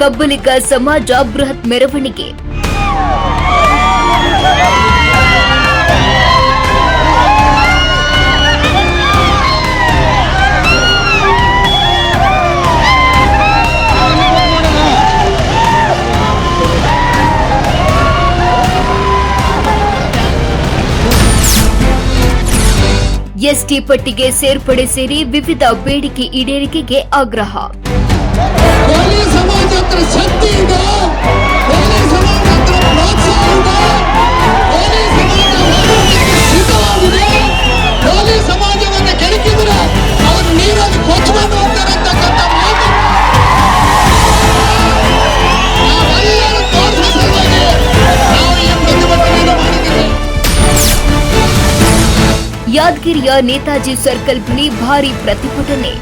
ಕಬ್ಬಲಿಗ ಸಮಾಜ ಬೃಹತ್ ಮೆರವಣಿಗೆ. ಎಸ್ಟಿ ಪಟ್ಟಿಗೆ ಸೇರ್ಪಡೆ ಸೇರಿ ವಿವಿಧ ಬೇಡಿಕೆ ಈಡೇರಿಕೆಗೆ ಆಗ್ರಹ. ಕೋಲಿ ಶಕ್ತಿ ಇದೆ. ಕೋಲಿ ಸಮಾಜ ಹತ್ರ ಪ್ರೋತ್ಸಾಹ ಇದೆ ಕೋಲಿ ಸಮಾಜ ಹೋರಾಟಕ್ಕೆ ಸಿದ್ಧವಾಗಿದೆ ಕೋಲಿ ಸಮಾಜವನ್ನು ಕೆಣಕಿದ್ರೆ ಅವರು ನೀರಲ್ಲಿ ಕೊಚ್ಕೊಂಡು ಹೋಗ್ತಾರೆ ಅಂತಕ್ಕಂಥ ಮಾತು. ನಾವೆಲ್ಲರೂ ತೋರಿಸೋ ಸಲುವಾಗಿ ನಾವು ಈ ಪ್ರತಿಭಟನೆಯನ್ನು ಮಾಡಿದ್ದೇವೆ. ಯಾದಗಿರಿಯ ನೇತಾಜಿ ಸರ್ಕಲ್ ಬಳಿ ಭಾರಿ ಪ್ರತಿಭಟನೆ.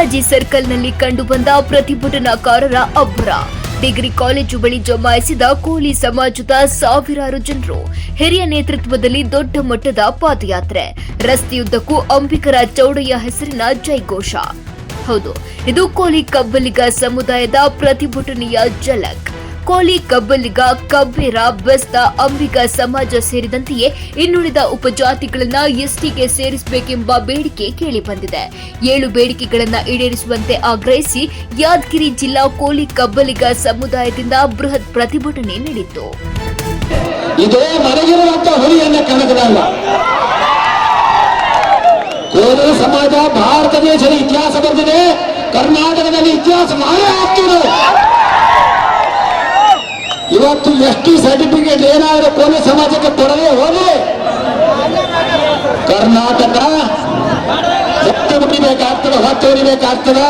ನೇತಾಜಿ ಸರ್ಕಲ್ನಲ್ಲಿ ಕಂಡುಬಂದ ಪ್ರತಿಭಟನಾಕಾರರ ಅಬ್ಬರ. ಡಿಗ್ರಿ ಕಾಲೇಜು ಬಳಿ ಜಮಾಯಿಸಿದ ಕೋಲಿ ಸಮಾಜದ ಸಾವಿರಾರು ಜನರು ಹಿರಿಯ ನೇತೃತ್ವದಲ್ಲಿ ದೊಡ್ಡ ಮಟ್ಟದ ಪಾದಯಾತ್ರೆ. ರಸ್ತೆಯುದ್ದಕ್ಕೂ ಅಂಬಿಕರ ಚೌಡಯ್ಯ ಹೆಸರಿನ ಜೈಘೋಷ. ಹೌದು, ಇದು ಕೋಲಿ ಕಬ್ಬಲಿಗ ಸಮುದಾಯದ ಪ್ರತಿಭಟನೆಯ ಝಲಕ್. ಕೋಲಿ, ಕಬ್ಬಲಿಗ, ಕಬ್ಬೇರ, ಬೆಸ್ತ, ಅಂಬಿಗ ಸಮಾಜ ಸೇರಿದಂತೆಯೇ ಇನ್ನುಳಿದ ಉಪಜಾತಿಗಳನ್ನ ಎಸ್ಟಿಗೆ ಸೇರಿಸಬೇಕೆಂಬ ಬೇಡಿಕೆ ಕೇಳಿಬಂದಿದೆ. ಏಳು ಬೇಡಿಕೆಗಳನ್ನ ಈಡೇರಿಸುವಂತೆ ಆಗ್ರಹಿಸಿ ಯಾದಗಿರಿ ಜಿಲ್ಲಾ ಕೋಲಿ, ಕಬ್ಬಲಿಗ ಸಮುದಾಯದಿಂದ ಬೃಹತ್ ಪ್ರತಿಭಟನೆ ನಡೆಯಿತು. ಸಮಾಜ ಭಾರತ ದೇಶದ ಇತಿಹಾಸ ಬರೆದಿದೆ. ಕರ್ನಾಟಕದಲ್ಲಿ ಇತಿಹಾಸ ಮಾಡಿ ಆಗ್ತಿದೆ. ಇವತ್ತು ಎಷ್ಟು ಸರ್ಟಿಫಿಕೇಟ್ ಏನಾದರೂ ಪೊಲೀಸ್ ಸಮಾಜಕ್ಕೆ ಕೊಡದೆ ಹೋಗಿ ಕರ್ನಾಟಕ ಹೊತ್ತು ಮುಟ್ಟಿಬೇಕಾಗ್ತದ ಹೊತ್ತು ಹೊಡಿಬೇಕಾಗ್ತದ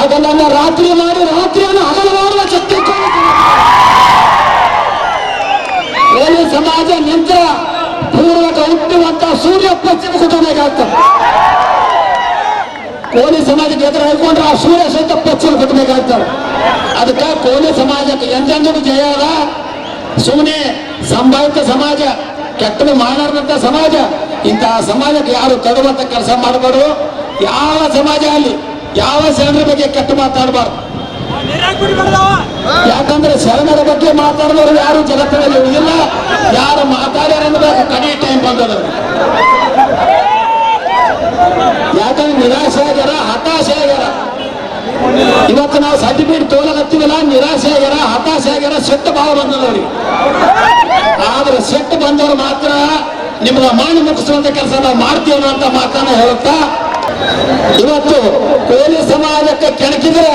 ಅದನ್ನ ರಾತ್ರಿ ಮಾಡಿ ರಾತ್ರಿಯನ್ನು ಹಗಲು ಮಾಡುವ ಶಕ್ತಿ ಪೊಲೀಸ್ ಸಮಾಜ ನಿಂತ ಪೂರ್ವಕ ಹುಟ್ಟುವಂತ ಸೂರ್ಯ ಪಶ್ಚಿಮ ಕುಟಬೇಕಾಗ್ತದೆ ಕೋಲಿ ಸಮಾಜಕ್ಕೆ ಎದುರು ಹಾಕೊಂಡ್ರೆ ಆ ಸೂರ್ಯ ಸಹಿತ ಪಶ್ಚಿಮ ಕಟ್ಟಬೇಕಾಗ್ತಾರೆ ಅದಕ್ಕೆ ಕೋಲಿ ಸಮಾಜಕ್ಕೆ ಎಂದೆಂದೂ ಜಯ ಅದ? ಸುಮ್ಮನೆ ಸಂಭಾವಿತ ಸಮಾಜ ಕೆಟ್ಟದು ಮಾಡಾರ್ದಂತ ಸಮಾಜ, ಇಂತಹ ಸಮಾಜಕ್ಕೆ ಯಾರು ತಡುವಂತ ಕೆಲಸ ಮಾಡಬಾರ್ದು? ಯಾವ ಸಮಾಜ ಅಲ್ಲಿ, ಯಾವ ಶರಣರ ಬಗ್ಗೆ ಕೆಟ್ಟ ಮಾತಾಡಬಾರ್ದು? ಯಾಕಂದ್ರೆ ಶರಣರ ಬಗ್ಗೆ ಮಾತಾಡಿದವರು ಯಾರು ಜಗತ್ತಿನಲ್ಲಿ ಉಳಿದಿಲ್ಲ. ಯಾರು ಮಾತಾಡ್ಯಾರ ಕಡಿ ಟೈಮ್ ಬಂದದ ಯಾಕಂದ್ರೆ ನಿರಾಶೆ ಆಗ್ಯಾರ ಹತಾಶೆ ಆಗ್ಯಾರ. ಇವತ್ತು ನಾವು ಸರ್ಟಿಫಿಕೇಟ್ ತೋಲಕತ್ತೀವಲ್ಲ ನಿರಾಶೆ ಆಗ್ಯಾರ ಹತಾಶೆ ಆಗ್ಯಾರ ಸೆಟ್ಟು ಭಾವ ಬಂದದವ್ರಿಗೆ ಆದ್ರೆ ಸೆಟ್ಟು ಬಂದವ್ರು ಮಾತ್ರ ನಿಮ್ಗೆ ಮಾಡಿ ಮುಗಿಸುವಂತ ಕೆಲಸ ನಾವು ಮಾಡ್ತೀವ ಅಂತ ಮಾತನ್ನ ಹೇಳುತ್ತಾ, ಇವತ್ತು ಕೋಲಿ ಸಮಾಜಕ್ಕೆ ಕೆಣಕಿದ್ರೆ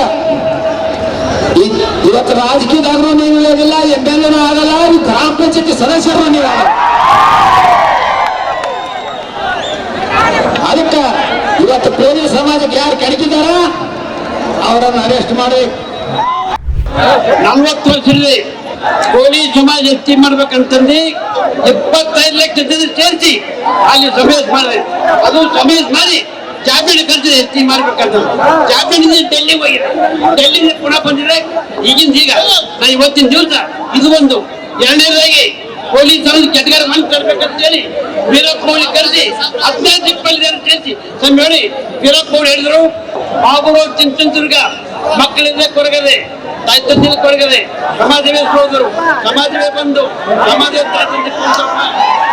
ಇವತ್ತು ರಾಜಕೀಯದಾಗೂ ನೀವು ಇರೋದಿಲ್ಲ ಎಂ ಎಲ್ ಆಗಲ್ಲ, ಗ್ರಾಮ ಪಂಚಾಯತಿ ಸದಸ್ಯರು ನೀವು ಅದಕ್ಕೆ ಇವತ್ತು ಪ್ರೇಮಿ ಸಮಾಜಕ್ಕೆ ಯಾರು ಕೆಣಕಿದಾರ ಅವರನ್ನು ಅರೆಸ್ಟ್ ಮಾಡಿ. ನಲ್ವತ್ತು ವರ್ಷದಲ್ಲಿ ಕೋಳಿ ಸಮಾಜ ಎತ್ತಿ ಮಾಡ್ಬೇಕಂತಂದು ಇಪ್ಪತ್ತೈದು ಲಕ್ಷ ಜನ ಸೇರಿಸಿ ಅಲ್ಲಿ ಸಮೇಸ್ ಮಾಡಿದೆ ಅದು ಸಮೇಸ್ ಮಾಡಿ ಜಾಮೀನು ಖರ್ಚು ಎತ್ತಿ ಮಾಡ್ಬೇಕಂತ ಜಾಮೀನಿಂದ ಡೆಲ್ಲಿ ಹೋಗಿದೆ. ಡೆಲ್ಲಿಂದ ಪುನಃ ಬಂದಿದೆ ಈಗಿಂದ ಈಗ, ನಾ ಇವತ್ತಿನ ದಿವಸ ಇದು ಒಂದು ಎರಡನೇದಾಗಿ ಪೊಲೀಸ್ ಸಮಾಜ ಕೆಟಗರಿ ತರ್ಬೇಕಂತ ತರಬೇಕಂತ ಹೇಳಿ ವೀರಪ್ಪ ಮೌಳಿ ಕರೆಸಿ ಹದಿನೈದು ಹೇಳಿ ಸೇರಿಸಿ ನೋಡಿ ವೀರಪ್ಪ ಮೌಳಿ ಹೇಳಿದ್ರು ಬಾಬುಗಳು ಚಿಂತನದುರ್ಗ ಮಕ್ಕಳಿಂದ ಕೊರಗದೆ ತಾಯಿ ತಂದಿನ ಕೊರಗದೆ ಸಮಾಜವೇ ಸೋದರು ಸಮಾಜವೇ ಬಂದು ಸಮಾಜ ತಾಯಿ ತಂದೆ ಕೂರ್ಸೋಣ.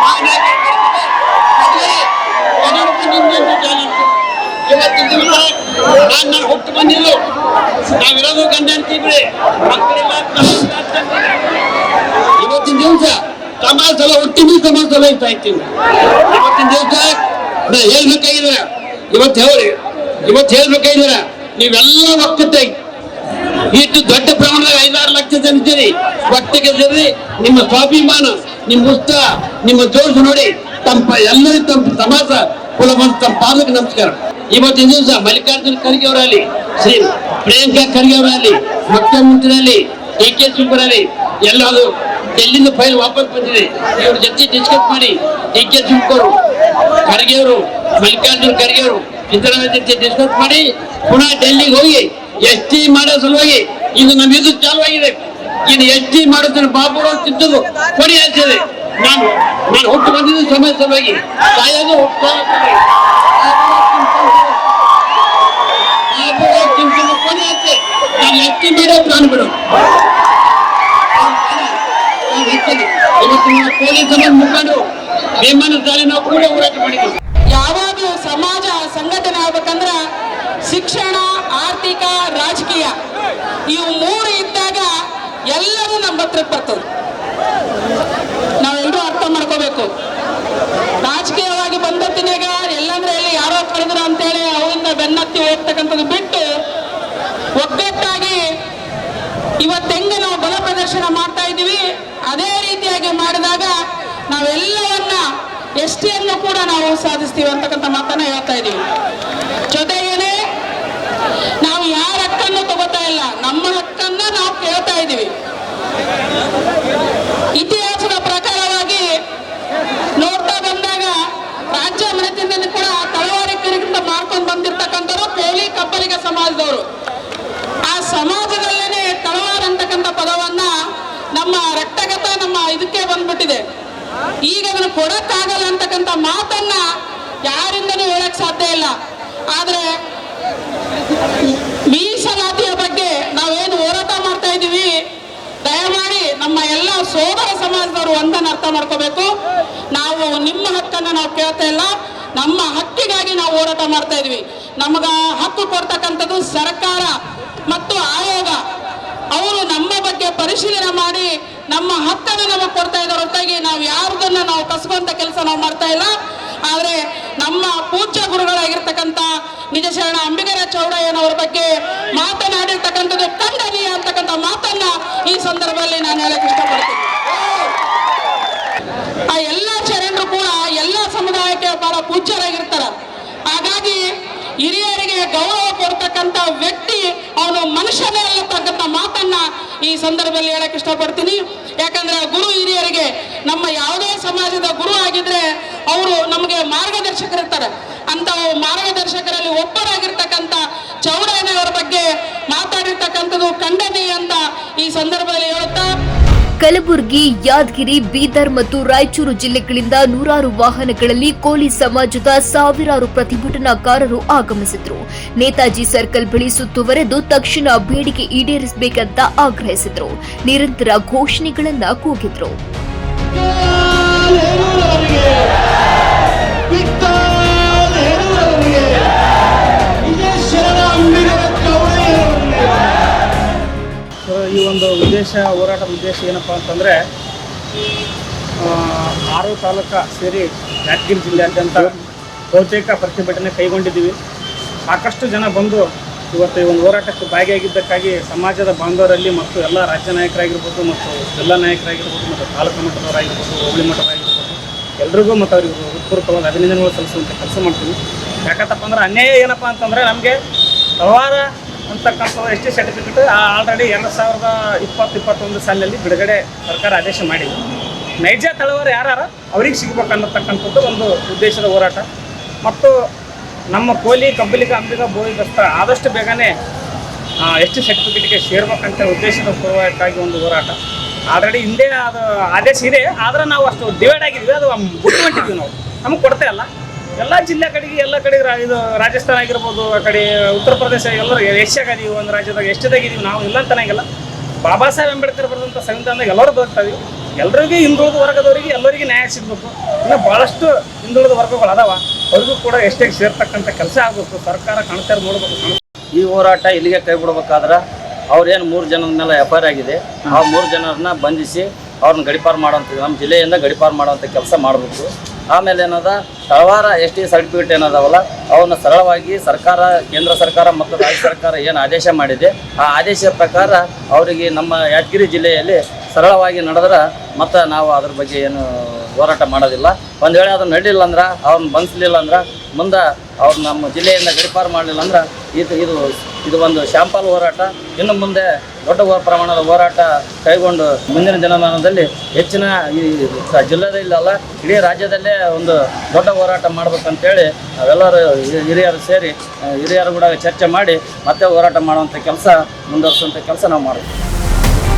ಹಾಗಾಗಿ ಜನರು ಬಂದಿದ್ದು ಜಾಲಂತು. ಇವತ್ತು ದಿವಸ ನಾನು ನಾವಿರೋದು ಗಂಡ ಅಂತೀವ್ರಿ ಮಕ್ಕಳೆಲ್ಲ ಇವತ್ತಿನ ದಿವಸ ಸಮಾಜ ಸಲ ಹುಟ್ಟಿನಿ ಸಮಾಜ ಸಲ ಇರ್ತಾ ಇರ್ತೀನಿ ಇವತ್ತಿನ ದಿವಸ, ನಾ ಇವತ್ತು ಹೇಳಿ, ಇವತ್ತು ಹೇಳ್ಬೇಕಾಗಿದ್ರ ನೀವೆಲ್ಲ ಒಕ್ಕತೆ. ಇಷ್ಟು ದೊಡ್ಡ ಪ್ರಮಾಣದಾಗ ಐದಾರು ಲಕ್ಷ ಜನ ಸೇರಿ ಒಟ್ಟಿಗೆ ಸೇರಿ ನಿಮ್ಮ ಸ್ವಾಭಿಮಾನ, ನಿಮ್ಮ ಉತ್ಸಾಹ, ನಿಮ್ಮ ಜೋಶ್ ನೋಡಿ, ತಮ್ಮ ಎಲ್ಲರಿಗೂ ತಮ್ಮ ಸಮಾಜ ಕುಲ ಬಂದು ತಮ್ಮ ಪಾದಕ್ಕೆ ನಮಸ್ಕಾರ. ಇವತ್ತಿನ ದಿವಸ ಮಲ್ಲಿಕಾರ್ಜುನ ಖರ್ಗೆ ಅವರಲ್ಲಿ, ಶ್ರೀ ಪ್ರಿಯಾಂಕಾ ಖರ್ಗೆ ಅವರಲ್ಲಿ ಮುಖ್ಯಮಂತ್ರಿ ಅಲ್ಲಿ ಡಿ ಕೆ ಶಿವರಲ್ಲಿ ಎಲ್ಲರೂ ಡೆಲ್ಲಿಂದ ಫೈಲ್ ವಾಪಸ್ ಬಂದಿದೆ? ಇವ್ರ ಜೊತೆ ಡಿಸ್ಕಸ್ ಮಾಡಿ ಡಿ ಕೆ ಶಿವಕರು ಖರ್ಗೆ ಅವರು ಮಲ್ಲಿಕಾರ್ಜುನ್ ಖರ್ಗೆ ಅವರು ಜೊತೆ ಡಿಸ್ಕಸ್ ಮಾಡಿ, ಪುನಃ ಡೆಲ್ಲಿಗೆ ಹೋಗಿ ಎಸ್ ಟಿ ಮಾಡೋ ಸಲುವಾಗಿ ಇದು ನಮ್ಮ ಇದು ಆಗಿದೆ ಇನ್ನು ಎಸ್ ಟಿ ಮಾಡೋದನ್ನ ಬಾಬು ತಿಂತದ್ದು ಕೊಡಿ ಆಗ್ತದೆ ನಾನು ನಾನು ಹುಟ್ಟು ಬಂದಿದ್ದು ಸಮಯ ಸಲುವಾಗಿ. ತಾಯಿಯಾಗಿ ಹುಟ್ಟು ಕೊನೆ ಆಗ್ತದೆ ನಾನು ಎಸ್ ಟಿ ಮಾಡೋ ಪ್ಲಾನ್ ಬಿಡು ಇವತ್ತು ಪೊಲೀಸರ ಮುಖಂಡರು ದಾಳಿ ನಾವು ಕೂಡ ಹೋರಾಟ ಮಾಡಿದ್ವಿ. ಯಾವಾಗಲೂ ಸಮಾಜ ಸಂಘಟನೆ ಆಗ್ಬೇಕಂದ್ರ ಶಿಕ್ಷಣ, ಆರ್ಥಿಕ, ರಾಜಕೀಯ, ಇವು ಮೂರು ಇದ್ದಾಗ ಎಲ್ಲರೂ ನಮ್ಮ ಹತ್ರಕ್ಕೆ ಬರ್ತದೆ ನಾವೆಲ್ಲರೂ ಅರ್ಥ ಮಾಡ್ಕೋಬೇಕು. ರಾಜಕೀಯವಾಗಿ ಬಂದತ್ತಿನಾಗ ಎಲ್ಲಂದ್ರೆ ಎಲ್ಲಿ ಯಾರೋ ಕಳೆದ್ರು ಅಂತೇಳಿ ಅವರಿಂದ ಬೆನ್ನತ್ತಿ ಹೋಗ್ತಕ್ಕಂಥದ್ದು ಬಿಟ್ಟು ಒಗ್ಗಟ್ಟಾಗಿ ಇವತ್ತು ಹೆಂಗೆ ನಾವು ಬಲ ಪ್ರದರ್ಶನ ಮಾಡ್ತಾ ಇದ್ದೀವಿ ಅದೇ ರೀತಿಯಾಗಿ ಮಾಡಿದಾಗ ನಾವೆಲ್ಲವನ್ನ ಎಷ್ಟಿಯನ್ನು ಕೂಡ ನಾವು ಸಾಧಿಸ್ತೀವಿ ಅಂತಕ್ಕಂಥ ಮಾತನ್ನ ಹೇಳ್ತಾ ಇದ್ದೀವಿ ಜೊತೆಗೇನೆ ನಾವು ಯಾರ ಹಕ್ಕನ್ನು ತಗೋತಾ ಇಲ್ಲ, ನಮ್ಮ ಹಕ್ಕನ್ನ ನಾವು ಕೇಳ್ತಾ ಇದ್ದೀವಿ ಇತಿಹಾಸದ ಪ್ರಕಾರವಾಗಿ ನೋಡ್ತಾ ಬಂದಾಗ ರಾಜ್ಯ ಮನೆತಿಂದ ಕೂಡ ತಳವಾರಿ ಕಿರಿಗಿಂತ ಮಾಡ್ಕೊಂಡು ಬಂದಿರ್ತಕ್ಕಂಥವ್ರು ಕೋಲಿ ಕಬ್ಬಲಿಗ ಸಮಾಜದವರು ಆ ಸಮಾಜದಲ್ಲೇನೆ ತಳವಾರ ಅಂತಕ್ಕಂಥ ಪದವನ್ನ ನಮ್ಮ ರಕ್ತಗತ ನಮ್ಮ ಇದಕ್ಕೆ ಬಂದ್ಬಿಟ್ಟಿದೆ ಈಗ ಅದನ್ನು ಕೊಡಕ್ಕಾಗಲ್ಲ ಅಂತಕ್ಕಂಥ ಮಾತನ್ನ ಯಾರಿಂದನೂ ಹೇಳಕ್ ಸಾಧ್ಯ ಇಲ್ಲ. ಆದ್ರೆ ಮೀಸಲಾತಿಯ ಬಗ್ಗೆ ನಾವೇನು ಹೋರಾಟ ಮಾಡ್ತಾ ಇದ್ದೀವಿ, ದಯಮಾಡಿ ನಮ್ಮ ಎಲ್ಲ ಸೋದರ ಸಮಾಜದವರು ಒಂದನ್ನು ಅರ್ಥ ಮಾಡ್ಕೋಬೇಕು. ನಾವು ನಿಮ್ಮ ಹಕ್ಕನ್ನು ನಾವು ಕೇಳ್ತಾ ಇಲ್ಲ, ನಮ್ಮ ಹಕ್ಕಿಗಾಗಿ ನಾವು ಹೋರಾಟ ಮಾಡ್ತಾ ಇದ್ವಿ ನಮಗ ಹಕ್ಕು ಕೊಡ್ತಕ್ಕಂಥದ್ದು ಸರ್ಕಾರ ಮತ್ತು ಆಯೋಗ. ಅವರು ನಮ್ಮ ಬಗ್ಗೆ ಪರಿಶೀಲನೆ ಮಾಡಿ ನಮ್ಮ ಹಕ್ಕನ್ನು ನಮಗೆ ಕೊಡ್ತಾ ಇದ್ದಾರೆ ಹೊರತಾಗಿ ನಾವು ಯಾರ್ದನ್ನ ನಾವು ಕಸ್ಕೊಂತ ಕೆಲಸ ನಾವು ಮಾಡ್ತಾ ಇಲ್ಲ. ಆದ್ರೆ ನಮ್ಮ ಪೂಜ್ಯ ಗುರುಗಳಾಗಿರ್ತಕ್ಕಂಥ ನಿಜ ಶರಣ ಅಂಬಿಗರ ಚೌಡಯ್ಯನವರ ಬಗ್ಗೆ ಮಾತನಾಡಿರ್ತಕ್ಕಂಥದ್ದು ಖಂಡನೀಯ ಅಂತಕ್ಕಂಥ ಮಾತನ್ನ ಈ ಸಂದರ್ಭದಲ್ಲಿ ನಾನು ಹೇಳಕ್ ಇಷ್ಟಪಡ್ತೀನಿ. ಆ ಎಲ್ಲ ಚರಣರು ಕೂಡ ಎಲ್ಲ ಸಮುದಾಯಕ್ಕೆ ಬಹಳ ಪೂಜ್ಯರಾಗಿರ್ತಾರ. ಹಾಗಾಗಿ ಹಿರಿಯರಿಗೆ ಗೌರವ ಕೊಡ್ತಕ್ಕಂಥ ವ್ಯಕ್ತಿ ಅವನು ಮನುಷ್ಯನೇ ಅಲ್ಲತಕ್ಕಂಥ ಮಾತನ್ನ ಈ ಸಂದರ್ಭದಲ್ಲಿ ಹೇಳಕ್ ಇಷ್ಟಪಡ್ತೀನಿ. ಯಾಕಂದ್ರೆ ಗುರು ಹಿರಿಯರಿಗೆ ನಮ್ಮ ಯಾವುದೇ ಸಮಾಜದ ಗುರು ಆಗಿದ್ರೆ ಅವರು ನಮಗೆ ಮಾರ್ಗದರ್ಶಕರಿರ್ತಾರೆ. ಅಂತ ಮಾರ್ಗದರ್ಶಕರಲ್ಲಿ ಒಬ್ಬರಾಗಿರ್ತಕ್ಕಂಥ ಚೌಡಯ್ಯನವರ ಬಗ್ಗೆ ಮಾತಾಡಿರ್ತಕ್ಕಂಥದ್ದು ಖಂಡನೆ ಅಂತ ಈ ಸಂದರ್ಭದಲ್ಲಿ ಹೇಳುತ್ತಾ ಕಲಬುರಗಿ, ಯಾದಗಿರಿ, ಬೀದರ್ ಮತ್ತು ರಾಯಚೂರು ಜಿಲ್ಲೆಗಳಿಂದ ನೂರಾರು ವಾಹನಗಳಲ್ಲಿ ಕೋಲಿ ಸಮಾಜದ ಸಾವಿರಾರು ಪ್ರತಿಭಟನಾಕಾರರು ಆಗಮಿಸಿದ್ರು. ನೇತಾಜಿ ಸರ್ಕಲ್ ಬಳಿ ಸುತ್ತುವರೆದು ತಕ್ಷಣ ಬೇಡಿಕೆ ಈಡೇರಿಸಬೇಕಂತ ಆಗ್ರಹಿಸಿದ್ರು. ನಿರಂತರ ಘೋಷಣೆಗಳನ್ನ ಕೂಗಿದ್ರು. ಉದ್ದೇಶ, ಹೋರಾಟದ ಉದ್ದೇಶ ಏನಪ್ಪ ಅಂತಂದರೆ ಆರು ತಾಲೂಕ ಸೇರಿ ಯಾದಗಿರಿ ಜಿಲ್ಲೆಯಾದ್ಯಂತ ಬಹುತೇಕ ಪ್ರತಿಭಟನೆ ಕೈಗೊಂಡಿದ್ದೀವಿ. ಸಾಕಷ್ಟು ಜನ ಬಂದು ಇವತ್ತು ಈ ಒಂದು ಹೋರಾಟಕ್ಕೆ ಭಾಗಿಯಾಗಿದ್ದಕ್ಕಾಗಿ ಸಮಾಜದ ಬಾಂಧವರಲ್ಲಿ ಮತ್ತು ಎಲ್ಲ ರಾಜ್ಯ ನಾಯಕರಾಗಿರ್ಬೋದು ಮತ್ತು ಜಿಲ್ಲಾ ನಾಯಕರಾಗಿರ್ಬೋದು ಮತ್ತು ತಾಲೂಕು ಮಟ್ಟದವರಾಗಿರ್ಬೋದು, ಹೋಬಳಿ ಮಟ್ಟದವರಾಗಿರ್ಬೋದು, ಎಲ್ರಿಗೂ ಮತ್ತು ಅವ್ರಿಗೆ ಹೃತ್ಪೂರ್ವಕವಾದ ಅಭಿನಂದನೆಗಳು ಸಲ್ಲಿಸುವಂಥ ಕೆಲಸ ಮಾಡ್ತೀವಿ. ಯಾಕಂತಪ್ಪ ಅಂದ್ರೆ ಅನ್ಯಾಯ ಏನಪ್ಪ ಅಂತಂದರೆ ನಮಗೆ ತಳವಾರ ಅಂತಕ್ಕಂಥದ್ದು ಎಸ್ ಟಿ ಸರ್ಟಿಫಿಕೇಟ್ ಆಲ್ರೆಡಿ ಎರಡು ಸಾವಿರದ ಇಪ್ಪತ್ತು, ಇಪ್ಪತ್ತೊಂದು ಸಾಲಿನಲ್ಲಿ ಬಿಡುಗಡೆ ಸರ್ಕಾರ ಆದೇಶ ಮಾಡಿದೆ. ನೈಜ ತಳವರು ಯಾರು ಅವ್ರಿಗೆ ಸಿಗ್ಬೇಕು ಅನ್ನತಕ್ಕಂಥದ್ದು ಒಂದು ಉದ್ದೇಶದ ಹೋರಾಟ. ಮತ್ತು ನಮ್ಮ ಕೋಲಿ, ಕಬ್ಬಲಿಗ, ಅಂಬಿಗ ಬೋಯಿಗಸ್ತ ಆದಷ್ಟು ಬೇಗನೆ ಎಸ್ ಟಿ ಸರ್ಟಿಫಿಕೇಟ್ಗೆ ಸೇರ್ಬೇಕಂತ ಉದ್ದೇಶದ ಪೂರ್ವಕವಾಗಿ ಒಂದು ಹೋರಾಟ. ಆಲ್ರೆಡಿ ಹಿಂದೆ ಅದು ಆದೇಶ ಇದೆ, ಆದರೆ ನಾವು ಅಷ್ಟು ಡಿವೈಡ್ ಆಗಿದ್ವಿ, ಅದು ಬಿಟ್ಟು ಹೊಂಟಿದ್ವಿ ನಾವು. ನಮಗೆ ಕೊಡ್ತಾ ಇಲ್ಲ ಎಲ್ಲ ಜಿಲ್ಲೆ ಕಡೆಗೆ ಎಲ್ಲ ಕಡೆ ಇದು ರಾಜಸ್ಥಾನ ಆಗಿರ್ಬೋದು, ಆ ಕಡೆ ಉತ್ತರ ಪ್ರದೇಶ, ಎಲ್ಲರೂ ಏಷ್ಯಾಗದೀವಿ ಒಂದು ರಾಜ್ಯದಾಗ ಎಷ್ಟದಾಗಿದ್ದೀವಿ ನಾವು ಇಲ್ಲ ಅಂತನಾಗಿಲ್ಲ ಬಾಬಾ ಸಾಹೇಬ್ ಅಂಬೇಡ್ಕರ್ ಬರೆದಂಥ ಸಂವಿಧಾನದಾಗ ಎಲ್ಲರೂ ಬದುಕ್ತಾ ಎಲ್ಲರಿಗೂ ಹಿಂದುಳಿದ ವರ್ಗದವರಿಗೆ ಎಲ್ಲರಿಗೂ ನ್ಯಾಯ ಸಿಗಬೇಕು. ಇನ್ನು ಭಾಳಷ್ಟು ಹಿಂದುಳಿದ ವರ್ಗಗಳು ಅದಾವ, ಅವ್ರಿಗೂ ಕೂಡ ಎಷ್ಟೇ ಸೇರ್ತಕ್ಕಂಥ ಕೆಲಸ ಆಗಬೇಕು. ಸರ್ಕಾರ ಕಾಣ್ತಾ ನೋಡ್ಬೇಕು ಈ ಹೋರಾಟ ಇಲ್ಲಿಗೆ ಕೈ ಬಿಡ್ಬೇಕಾದ್ರೆ ಅವ್ರೇನು ಮೂರು ಜನದ ಮೇಲೆ ಎಫ್ ಐ ಆಗಿದೆ, ಆ ಮೂರು ಜನರನ್ನ ಬಂಧಿಸಿ ಅವ್ರನ್ನ ಗಡಿಪಾರು ಮಾಡೋಂಥ ನಮ್ಮ ಜಿಲ್ಲೆಯಿಂದ ಗಡಿಪಾರು ಮಾಡೋಂಥ ಕೆಲಸ ಮಾಡಬೇಕು. ಆಮೇಲೆ ಏನದ, ತಳವಾರ ಎಸ್ ಟಿ ಸರ್ಟಿಫಿಕೇಟ್ ಏನದಾವಲ್ಲ, ಅವನ್ನ ಸರಳವಾಗಿ ಸರ್ಕಾರ, ಕೇಂದ್ರ ಸರ್ಕಾರ ಮತ್ತು ರಾಜ್ಯ ಸರ್ಕಾರ ಏನು ಆದೇಶ ಮಾಡಿದೆ, ಆ ಆದೇಶದ ಪ್ರಕಾರ ಅವರಿಗೆ ನಮ್ಮ ಯಾದಗಿರಿ ಜಿಲ್ಲೆಯಲ್ಲಿ ಸರಳವಾಗಿ ನಡೆದ್ರೆ ಮತ್ತು ನಾವು ಅದ್ರ ಬಗ್ಗೆ ಏನು ಹೋರಾಟ ಮಾಡೋದಿಲ್ಲ. ಒಂದು ವೇಳೆ ಅದು ನಡೀಲಿಲ್ಲ ಅಂದ್ರೆ ಅವ್ರನ್ನ ಬಂಧಿಸಲಿಲ್ಲ ಅಂದ್ರೆ, ಮುಂದೆ ಅವ್ರು ನಮ್ಮ ಜಿಲ್ಲೆಯಿಂದ ಗಡಿಪಾರು ಮಾಡಲಿಲ್ಲ ಅಂದ್ರೆ, ಇದು ಇದು ಇದು ಒಂದು ಶಾಂಪಲ್ ಹೋರಾಟ. ಇನ್ನು ಮುಂದೆ ದೊಡ್ಡ ಪ್ರಮಾಣದ ಹೋರಾಟ ಕೈಗೊಂಡು ಮುಂದಿನ ದಿನಮಾನದಲ್ಲಿ ಹೆಚ್ಚಿನ ಈ ಜಿಲ್ಲೆದಲ್ಲಿ ಅಲ್ಲ ಇಡೀ ರಾಜ್ಯದಲ್ಲೇ ಒಂದು ದೊಡ್ಡ ಹೋರಾಟ ಮಾಡ್ಬೇಕಂತೇಳಿ ನಾವೆಲ್ಲರೂ ಹಿರಿಯರು ಸೇರಿ, ಹಿರಿಯರು ಕೂಡ ಚರ್ಚೆ ಮಾಡಿ ಮತ್ತೆ ಹೋರಾಟ ಮಾಡುವಂಥ ಕೆಲಸ ಮುಂದುವರಿಸುವಂಥ ಕೆಲಸ ನಾವು ಮಾಡ್ತೀವಿ.